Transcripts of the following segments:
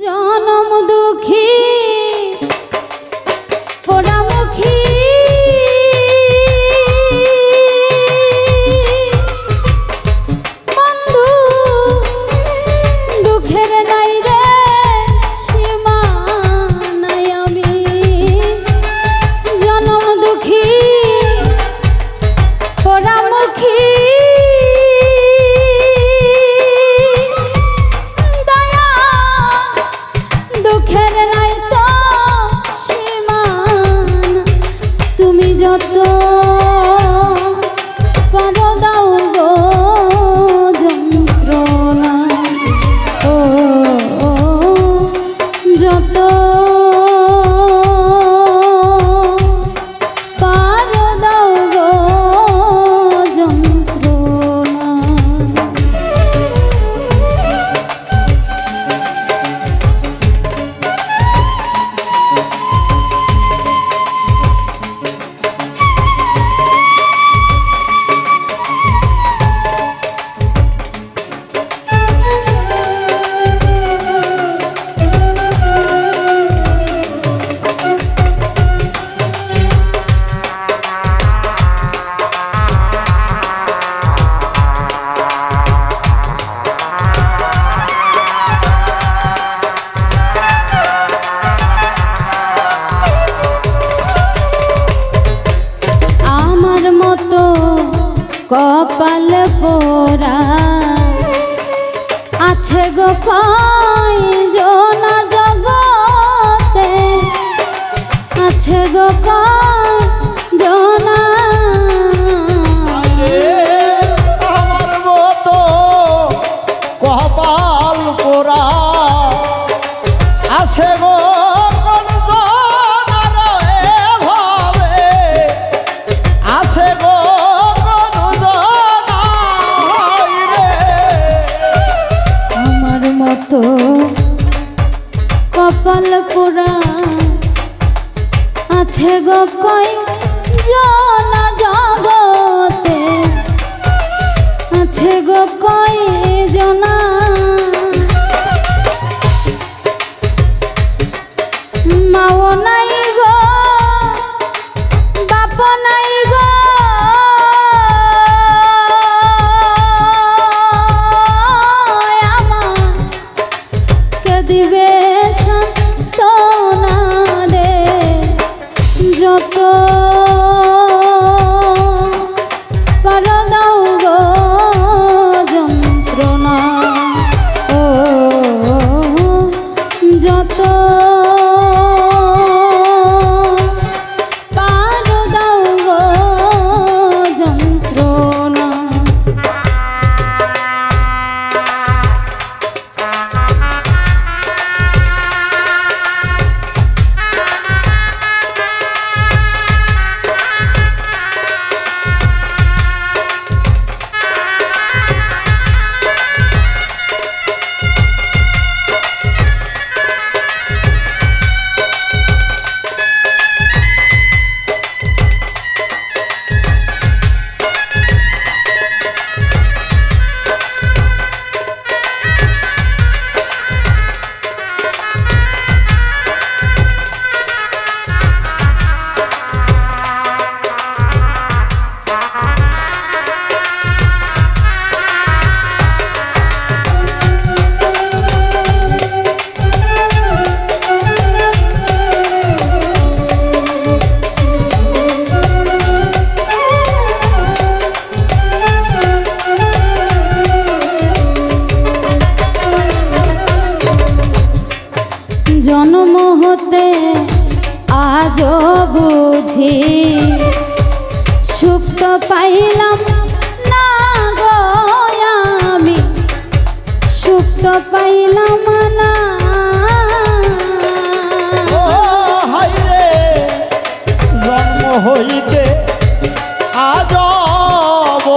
জনম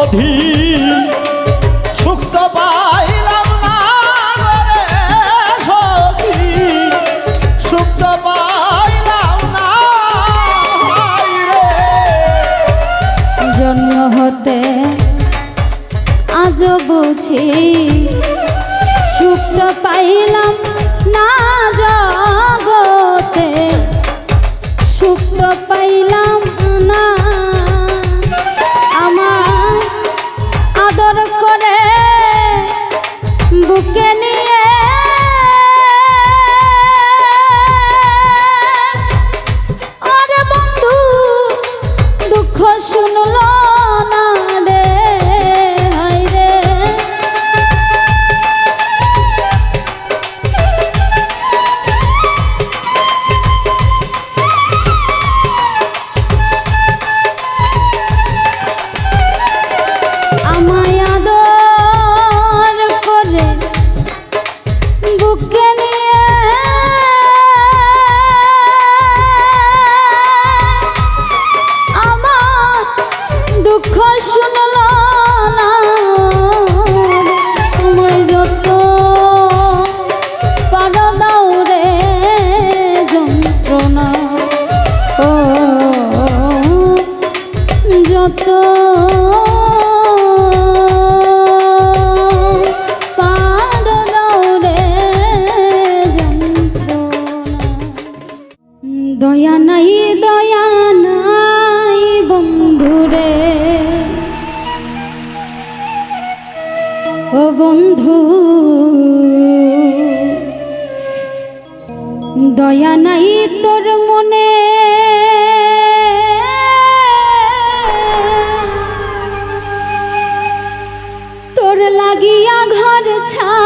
অবধি দয়া নাই তোর মনে। তোর লাগিয়া ঘর ছা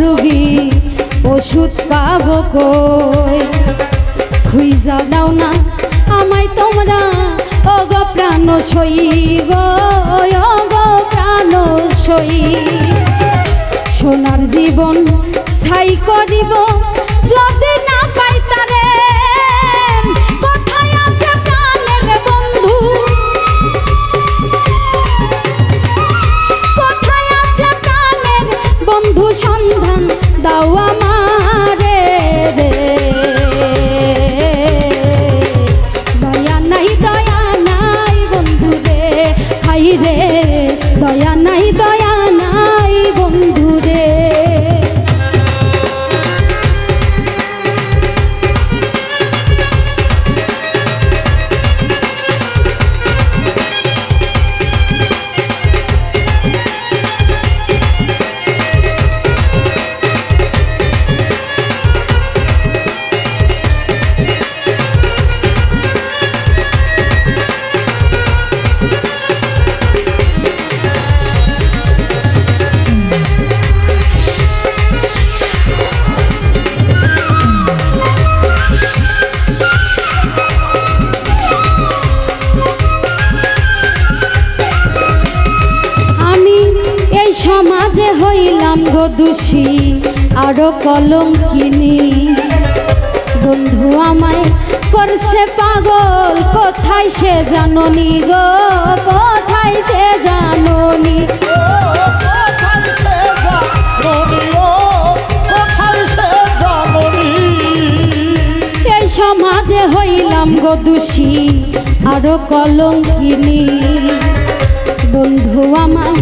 রোগী, ওষুধ পাব কই? খুইজা দাও না, আমায় তোমরা অগ প্রাণ সই গো প্রাণ সই। সোনার জীবন ছাই করিব সন্ধান দাও আমার বড় কলম কিনি বন্ধু আমায় করছে পাগল, কোথায় সে জাননি গো? কোথায় সে জাননি? সমাজে হইলাম গদুষী আরও কলম কিনি বন্ধু আমায়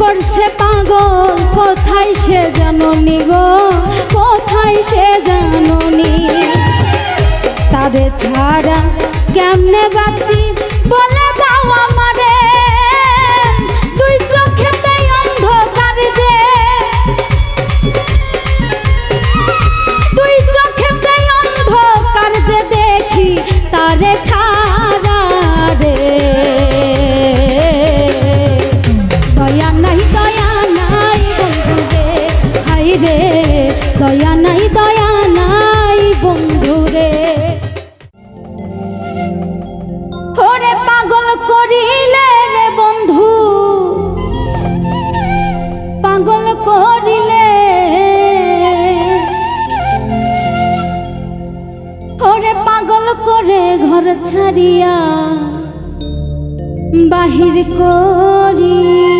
করছে পাগল, কোথায় সে জাননি গো? কোথায় সে জাননি? তবে ছাড়া কেমনে বাঁচি? বলে দাও আমার ছাড়িয়া বাহির করি।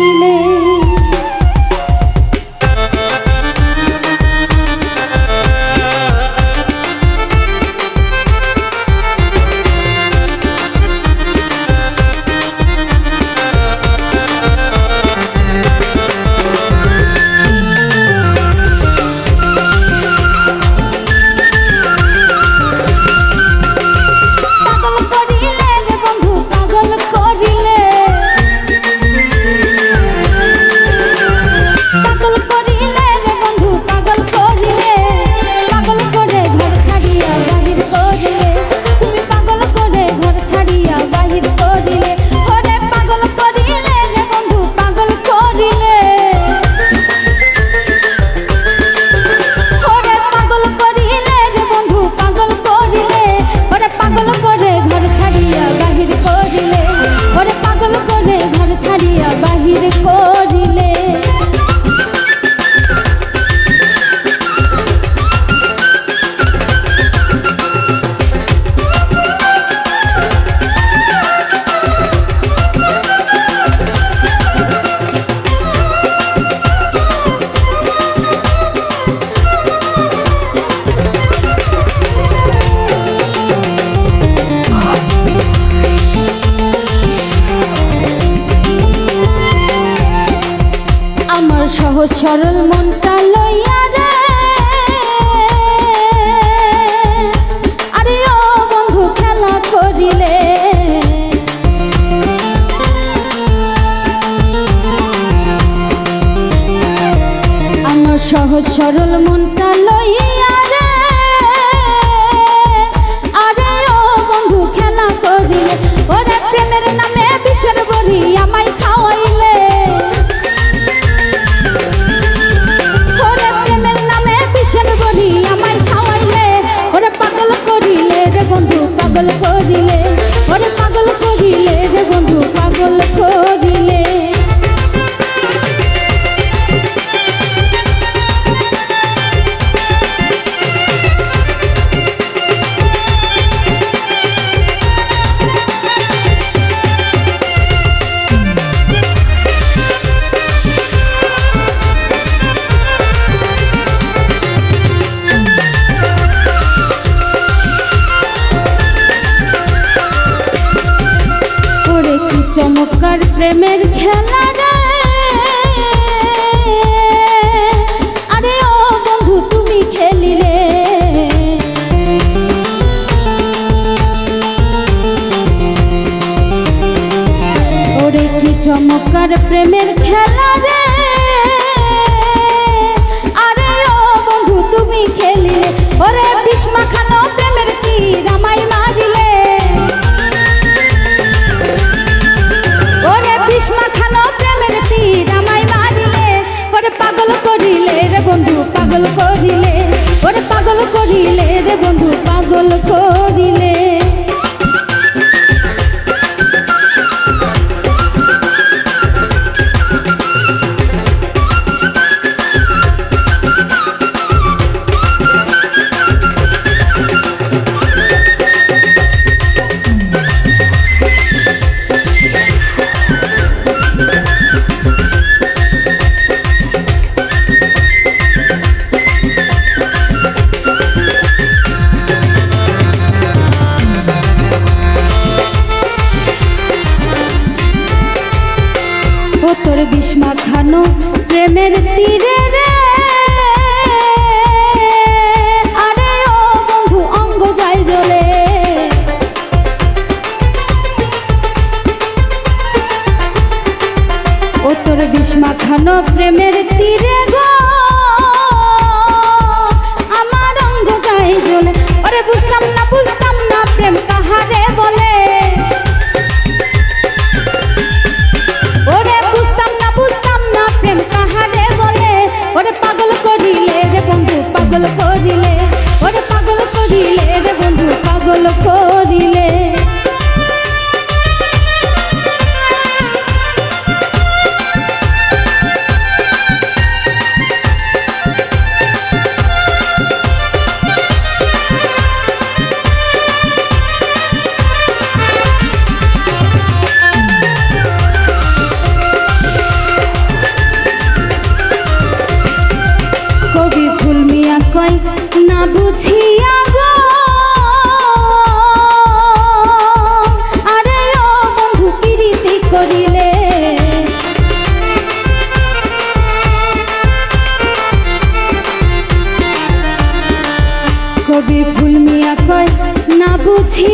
সহজ সরল মনটা লইয়া রে। আরে ও বন্ধু, খেলা করি ওরে প্রেমের নামে বিষণ বলিয়া চমৎকার প্রেমের খেলা রে। আরে ও বন্ধু তুমি খেলিলে। ওরে কি চমৎকার প্রেমের খেলা। করিলে রে বন্ধু পাগল কর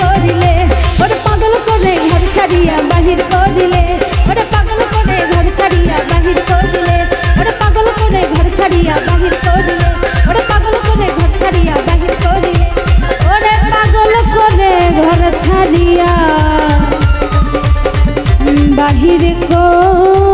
করিলে ওরে পাগল করে ঘর ছাড়িয়া বাহির করিলে ওরে পাগল করে ঘর ছাড়িয়া বাহির করিলে ওরে পাগল করে ঘর ছাড়িয়া বাহির করিলে ওরে পাগল করে ঘর ছাড়িয়া বাহির করিলে ওরে পাগল করে ঘর ছাড়িয়া, বাহির কর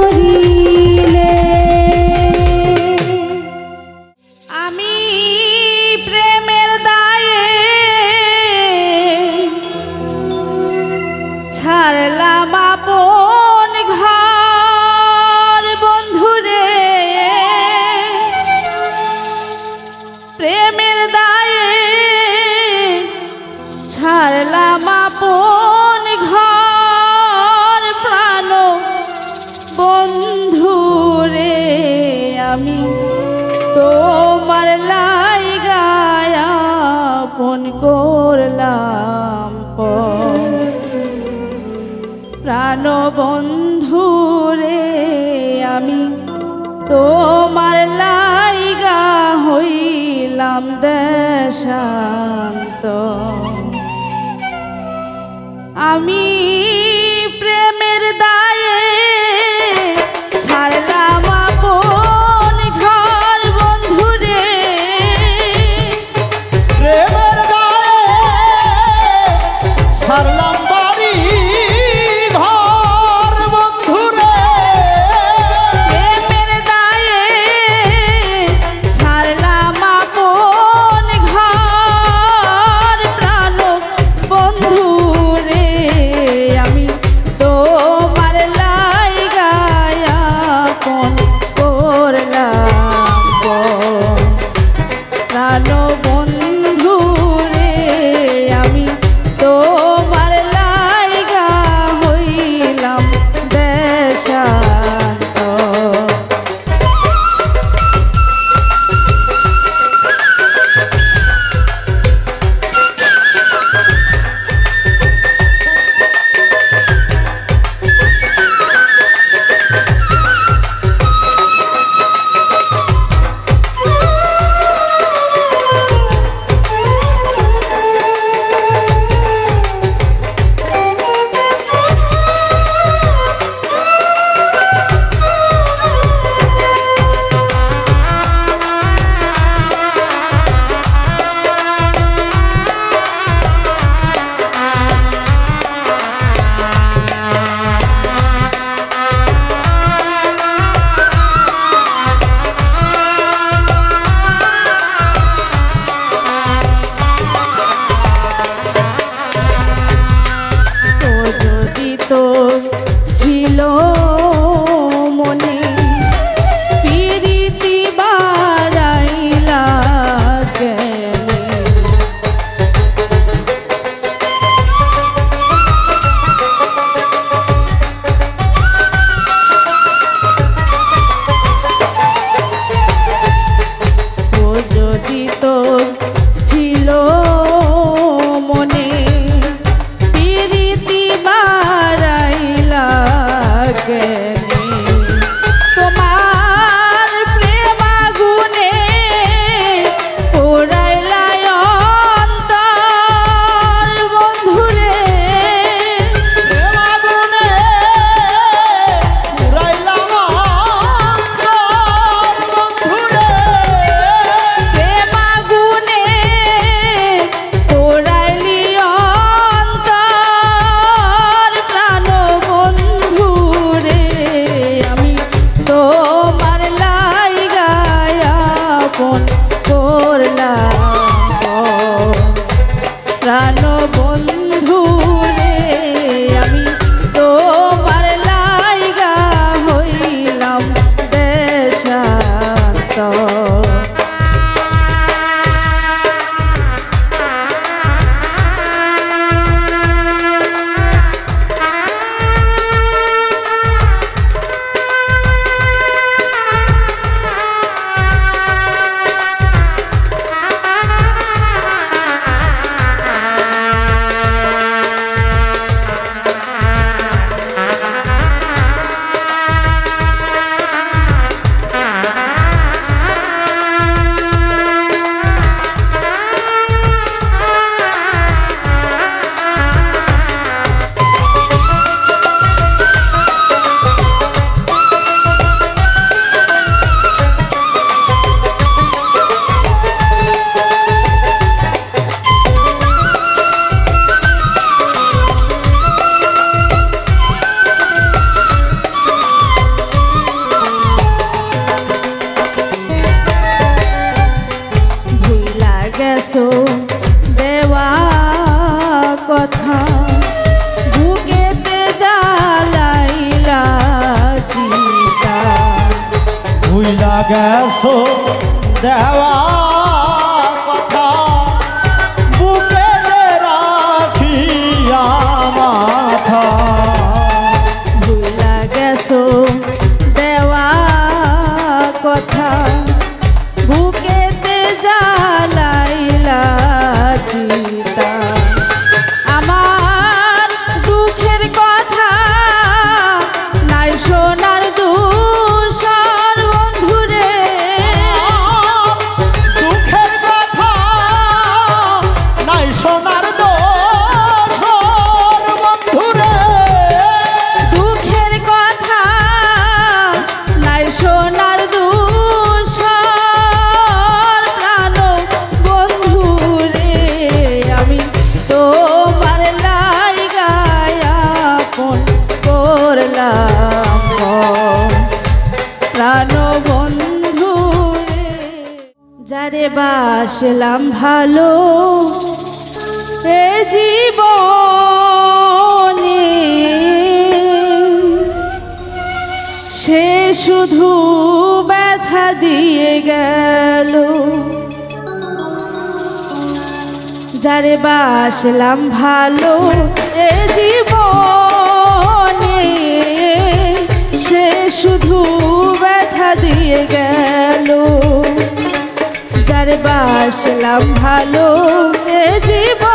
বন্ধু রে আমি তোমার লাইগা হইলাম দেশান্ত আমি শুধু ব্যথা দিয়ে গেল। যারে বাসলাম ভালো, এ জীবনে সে শুধু ব্যথা দিয়ে গেল। যারে বাসলাম ভালো, এ জীবন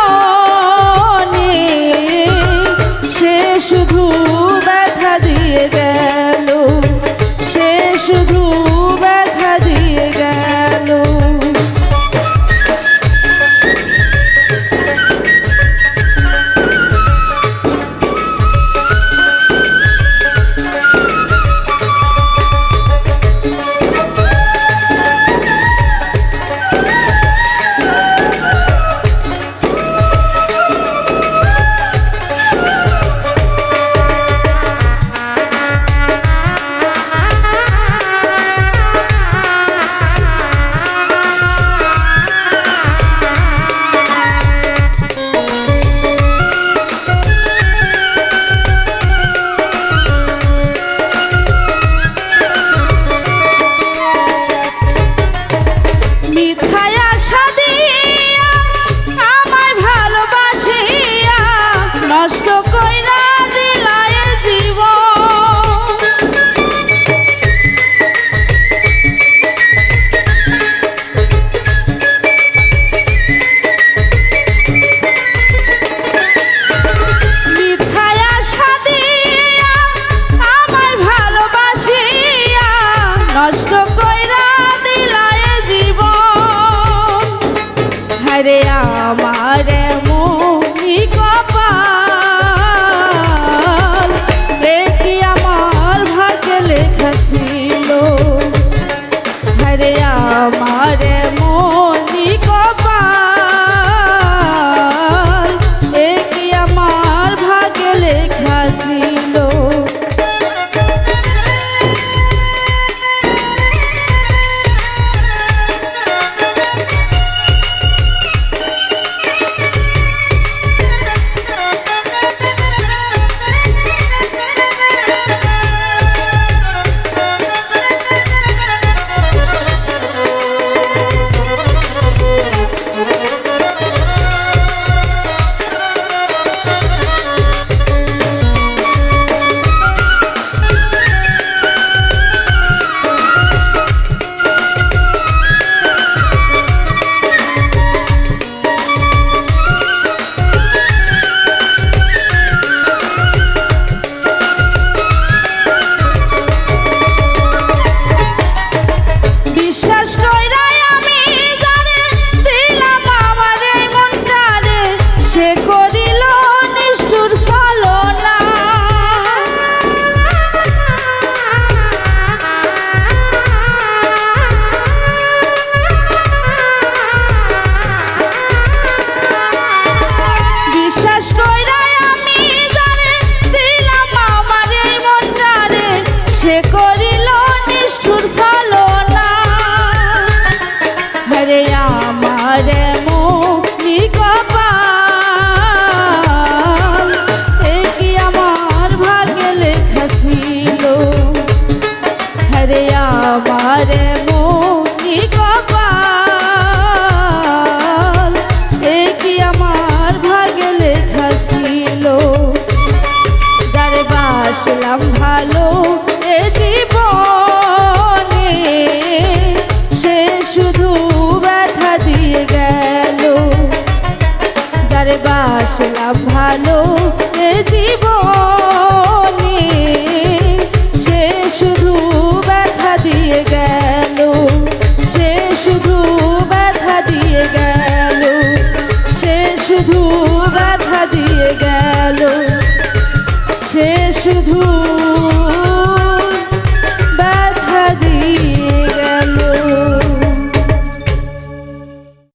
রে আমার